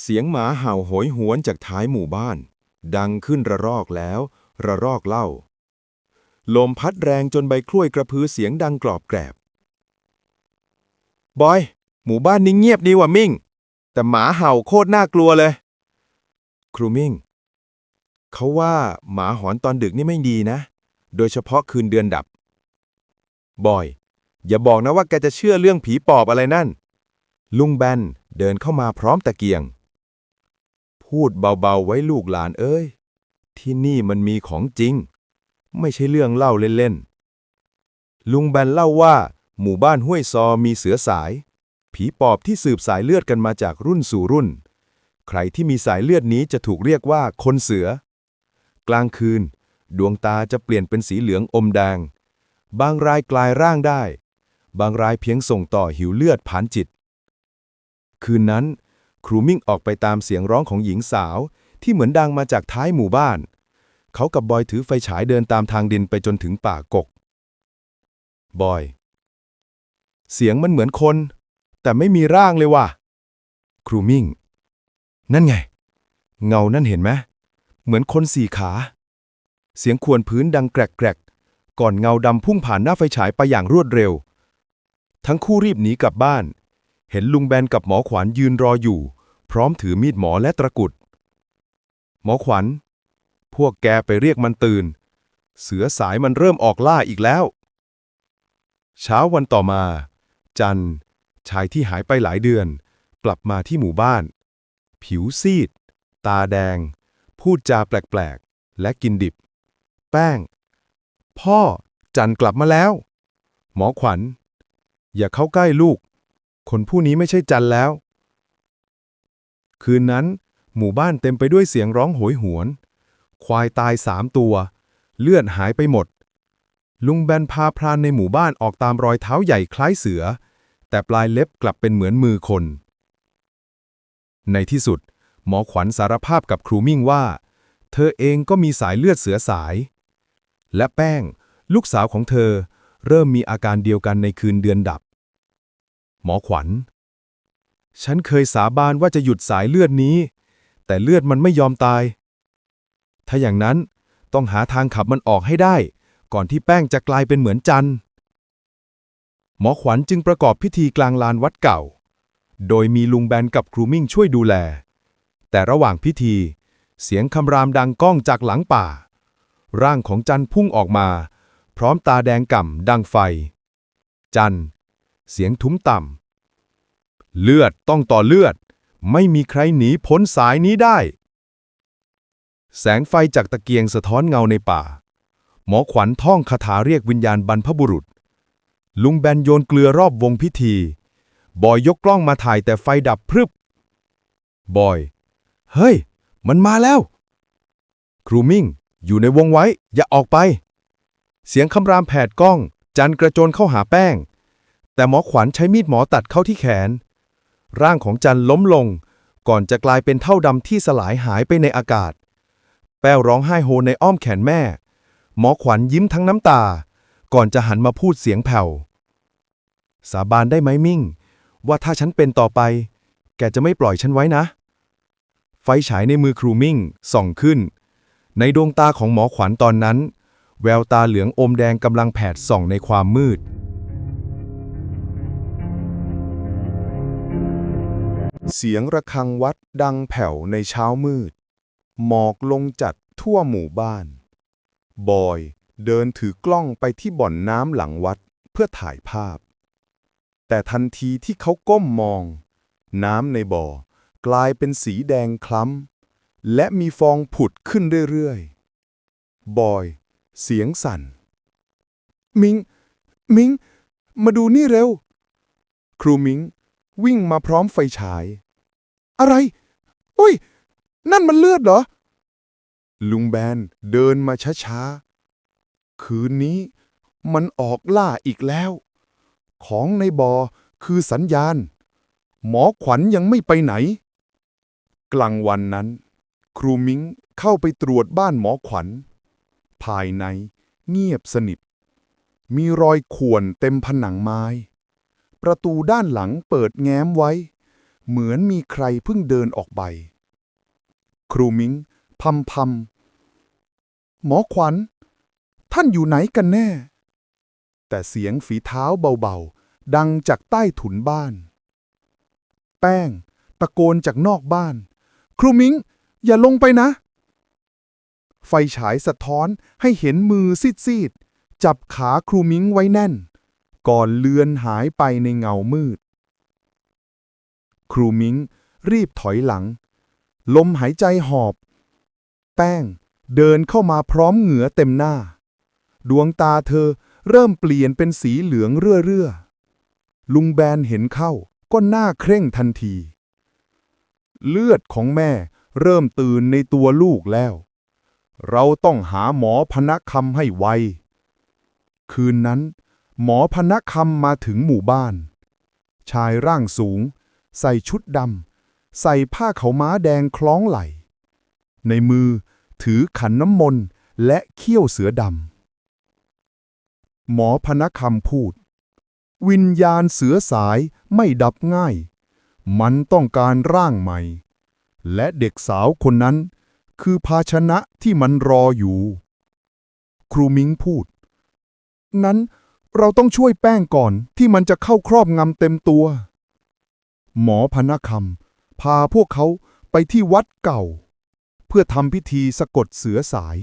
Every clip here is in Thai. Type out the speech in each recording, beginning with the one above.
เสียงหมาเห่าโหยหวนจากท้ายหมู่บ้าน ดังขึ้นระรอกแล้ว ระรอกเล่า ลมพัดแรงจนใบกล้วยกระพือเสียงดังกรอบแกรบบอย หมู่บ้านนี้เงียบดีว่ะมิ่ง แต่หมาเห่าโคตรน่ากลัวเลย ครูมิ่ง เขาว่าหมาหอนตอนดึกนี่ไม่ดีนะ โดยเฉพาะคืนเดือนดับ บอย อย่าบอกนะว่าแกจะเชื่อเรื่องผีปอบอะไรนั่น ลุงแบนเดินเข้ามาพร้อมตะเกียง พูดเบาๆไว้ลูกหลานเอ้ย ที่นี่มันมีของจริง ไม่ใช่เรื่องเล่าเล่นๆ ลุงแบนเล่าว่า หมู่บ้านห้วยซอมีเสือสาย ผีปอบที่สืบสายเลือดกันมาจากรุ่นสู่รุ่น ใครที่มีสายเลือดนี้จะถูกเรียกว่าคนเสือ กลางคืน ดวงตาจะเปลี่ยนเป็นสีเหลืองอมแดง บางรายกลายร่างได้ บางรายเพียงส่งต่อหิวเลือดผ่านจิต คืนนั้น ครูมิ่งออกไปตามเสียงร้องของหญิงสาว ที่เหมือนดังมาจากท้ายหมู่บ้าน เขากับบอยถือไฟฉายเดินตามทางดินไปจนถึงป่ากก บอย เสียงมันเหมือนคน แต่ไม่มีร่างเลยว่ะ ครูมิ่ง นั่นไง เงานั่นเห็นไหมเหมือนคนสี่ขา เสียงควรพื้นดังแกรกๆ ก่อนเงาดำพุ่งผ่านหน้าไฟฉายไปอย่างรวดเร็ว ทั้งคู่รีบหนีกลับบ้าน เห็นลุงแบนกับหมอขวัญยืนรออยู่ พร้อมถือมีดหมอและตะกุด หมอขวัญ พวกแกไปเรียกมันตื่น เสือสายมันเริ่มออกล่าอีกแล้ว เช้าวันต่อมา จันชายที่หายไปหลายเดือน กลับมาที่หมู่บ้าน ผิวซีด ตาแดง พูดจาแปลกๆ และกินดิบ แป้ง พ่อ จันกลับมาแล้ว หมอขวัญ อย่าเข้าใกล้ลูก คนผู้นี้ไม่ใช่จันแล้ว คืนนั้น หมู่บ้านเต็มไปด้วยเสียงร้องโหยหวน ควายตายสามตัว เลือดหายไปหมด ลุงแบนพาพรานในหมู่บ้านออกตามรอยเท้าใหญ่คล้ายเสือ แต่ปลายเล็บกลับเป็นเหมือนมือคน ในที่สุด หมอขวัญสารภาพกับครูมิ่งว่า เธอเองก็มีสายเลือดเสือสาย และแป้ง ลูกสาวของเธอ เริ่มมีอาการเดียวกันในคืนเดือนดับ หมอขวัญ ฉันเคยสาบานว่าจะหยุดสายเลือดนี้ แต่เลือดมันไม่ยอมตาย ถ้าอย่างนั้นต้องหาทางขับมันออกให้ได้ ก่อนที่แป้งจะกลายเป็นเหมือนจันทร์หมอขวัญจึงประกอบพิธีกลางลานวัดเก่า โดยมีลุงแบนกับครูมิ่งช่วยดูแล แต่ระหว่างพิธี เสียงคำรามดังก้องจากหลังป่า ร่างของจันพุ่งออกมา พร้อมตาแดงก่ำดังไฟ จันเสียงทุ้มต่ำ เลือดต้องต่อเลือด ไม่มีใครหนีพ้นสายนี้ได้ แสงไฟจากตะเกียงสะท้อนเงาในป่า หมอขวัญท่องคาถาเรียกวิญญาณบรรพบุรุษ ลุงแบนโยนเกลือรอบวงพิธี บอยยกกล้องมาถ่ายแต่ไฟดับพรึบบอย เฮ้ย มันมาแล้ว ครูมิ่ง อยู่ในวงไว้ อย่าออกไป เสียงคำรามแผดกล้อง จันกระโจนเข้าหาแป้ง แต่หมอขวัญใช้มีดหมอตัดเข้าที่แขน ร่างของจันล้มลง ก่อนจะกลายเป็นเท่าดำที่สลายหายไปในอากาศ แป้วร้องไห้โฮในอ้อมแขนแม่ หมอขวัญยิ้มทั้งน้ำตา ก่อนจะหันมาพูดเสียงแผ่ว สาบานได้ไหมมิ่ง ว่าถ้าฉันเป็นต่อไป แกจะไม่ปล่อยฉันไว้นะ ไฟฉายในมือครูมิ่งส่องขึ้น ในดวงตาของหมอขวัญตอนนั้น แววตาเหลืองอมแดงกำลังแผดส่องในความมืด เสียงระฆังวัดดังแผ่วในเช้ามืด หมอกลงจัดทั่วหมู่บ้าน บอยเดินถือกล้องไปที่บ่อนน้ำหลังวัดเพื่อถ่ายภาพ แต่ทันทีที่เขาก้มมอง น้ำในบ่อกลายเป็นสีแดงคล้ำ และมีฟองผุดขึ้นเรื่อยๆ บอย เสียงสั่น มิง มิง มาดูนี่เร็ว ครูมิงวิ่งมาพร้อมไฟฉาย อะไรอุ้ย นั่นมันเลือดเหรอ ลุงแบนเดินมาช้าๆ คืนนี้มันออกล่าอีกแล้ว ของในบอ่อคือสัญญาณ หมอขวัญยังไม่ไปไหน กลางวันนั้น ครูมิงเข้าไปตรวจบ้านหมอขวัญ ภายในเงียบสนิท มีรอยข่วนเต็มผนังไม้ ประตูด้านหลังเปิดแง้มไว้ เหมือนมีใครเพิ่งเดินออกไป ครูมิงพำพำหมอขวัญ ท่านอยู่ไหนกันแน่ แต่เสียงฝีเท้าเบาๆ ดังจากใต้ถุนบ้าน แป้ง ตะโกนจากนอกบ้าน ครูมิง อย่าลงไปนะ ไฟฉายสะท้อนให้เห็นมือซีดๆ จับขาครูมิงไว้แน่น ก่อนเลือนหายไปในเงามืด ครูมิงรีบถอยหลัง ลมหายใจหอบ แป้งเดินเข้ามาพร้อมเหงื่อเต็มหน้า ดวงตาเธอเริ่มเปลี่ยนเป็นสีเหลืองเรื่อๆลุงแบนเห็นเข้าก็หน้าเคร่งทันที เลือดของแม่เริ่มตื่นในตัวลูกแล้ว เราต้องหาหมอพนักคำให้ไว คืนนั้น หมอพนักคำมาถึงหมู่บ้าน ชายร่างสูง ใส่ชุดดำ ใส่ผ้าเขาม้าแดงคล้องไหล ในมือถือขันน้ำมนต์และเขี้ยวเสือดำ หมอพนักคำพูด วิญญาณเสือสายไม่ดับง่าย มันต้องการร่างใหม่ และเด็กสาวคนนั้น คือภาชนะที่มันรออยู่ ครูมิงพูด นั้นเราต้องช่วยแป้งก่อนที่มันจะเข้าครอบงำเต็มตัว หมอพนคำพาพวกเขาไปที่วัดเก่า เพื่อทำพิธีสะกดเสือสาย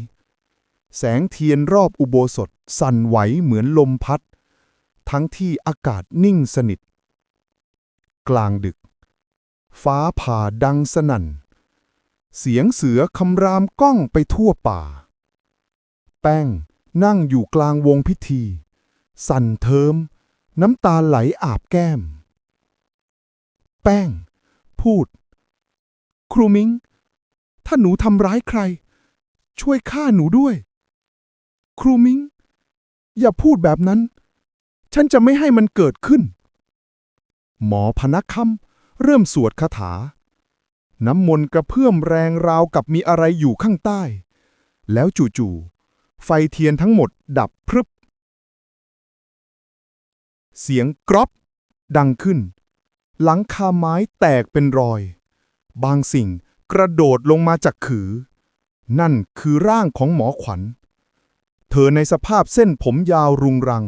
แสงเทียนรอบอุโบสถสั่นไหวเหมือนลมพัด ทั้งที่อากาศนิ่งสนิท กลางดึก ฟ้าผ่าดังสนั่น เสียงเสือคำรามก้องไปทั่วป่า แป้งนั่งอยู่กลางวงพิธี สั่นเทิม น้ำตาไหลอาบแก้ม แป้ง พูด ครูมิง ถ้าหนูทำร้ายใคร ช่วยฆ่าหนูด้วย ครูมิง อย่าพูดแบบนั้น ฉันจะไม่ให้มันเกิดขึ้น หมอพนักคำเริ่มสวดคาถา น้ำมนต์กระเพื่อมแรงราวกับมีอะไรอยู่ข้างใต้ แล้วจู่ๆไฟเทียนทั้งหมดดับพรึบ เสียงกรอบดังขึ้น หลังคาไม้แตกเป็นรอย บางสิ่งกระโดดลงมาจากขือ นั่นคือร่างของหมอขวัญ เธอในสภาพเส้นผมยาวรุงรัง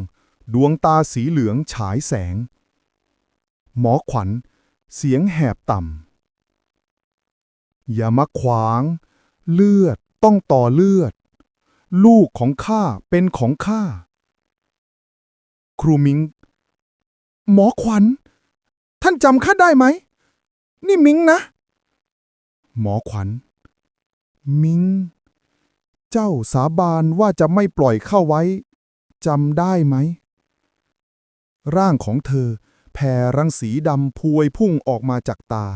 ดวงตาสีเหลืองฉายแสง หมอขวัญ เสียงแหบต่ำ อย่ามาขวาง เลือดต้องต่อเลือด ลูกของข้าเป็นของข้า ครูมิง หมอขวัญ ท่านจำข้าได้ไหม นี่มิงนะ หมอขวัญ มิง เจ้าสาบานว่าจะไม่ปล่อยเข้าไว้จำได้ไหม ร่างของเธอแผ่รังสีดำพวยพุ่งออกมาจากตา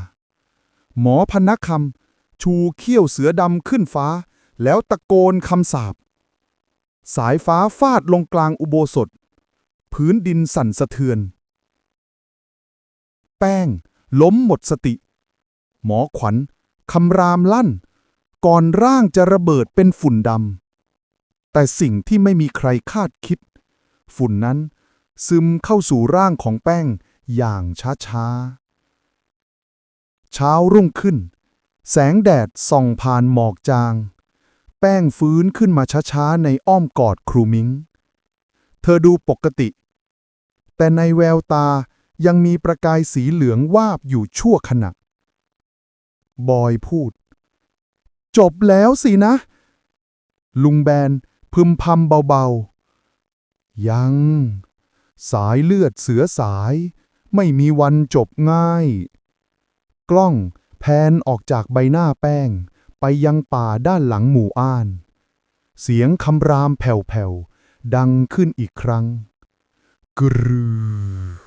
หมอพนักคำชูเขี้ยวเสือดำขึ้นฟ้า แล้วตะโกนคำสาปสายฟ้าฟาดลงกลางอุโบสถ พื้นดินสั่นสะเทือน แป้ง ล้มหมดสติ หมอขวัญคำรามลั่น ก่อนร่างจะระเบิดเป็นฝุ่นดำ แต่สิ่งที่ไม่มีใครคาดคิด ฝุ่นนั้นซึมเข้าสู่ร่างของแป้งอย่างช้าๆ เช้ารุ่งขึ้น แสงแดดส่องผ่านหมอกจาง แป้งฟื้นขึ้นมาช้าๆ ในอ้อมกอดครูมิงเธอดูปกติ แต่ในแววตา ยังมีประกายสีเหลืองวาบอยู่ชั่วขณะ บอยพูด จบแล้วสินะ ลุงแบนพึมพำเบาๆ ยัง สายเลือดเสือสาย ไม่มีวันจบง่าย กล้องแพนออกจากใบหน้าแป้ง ไปยังป่าด้านหลังหมู่อ้าน เสียงคำรามแผ่วๆ ดังขึ้นอีกครั้ง กรือ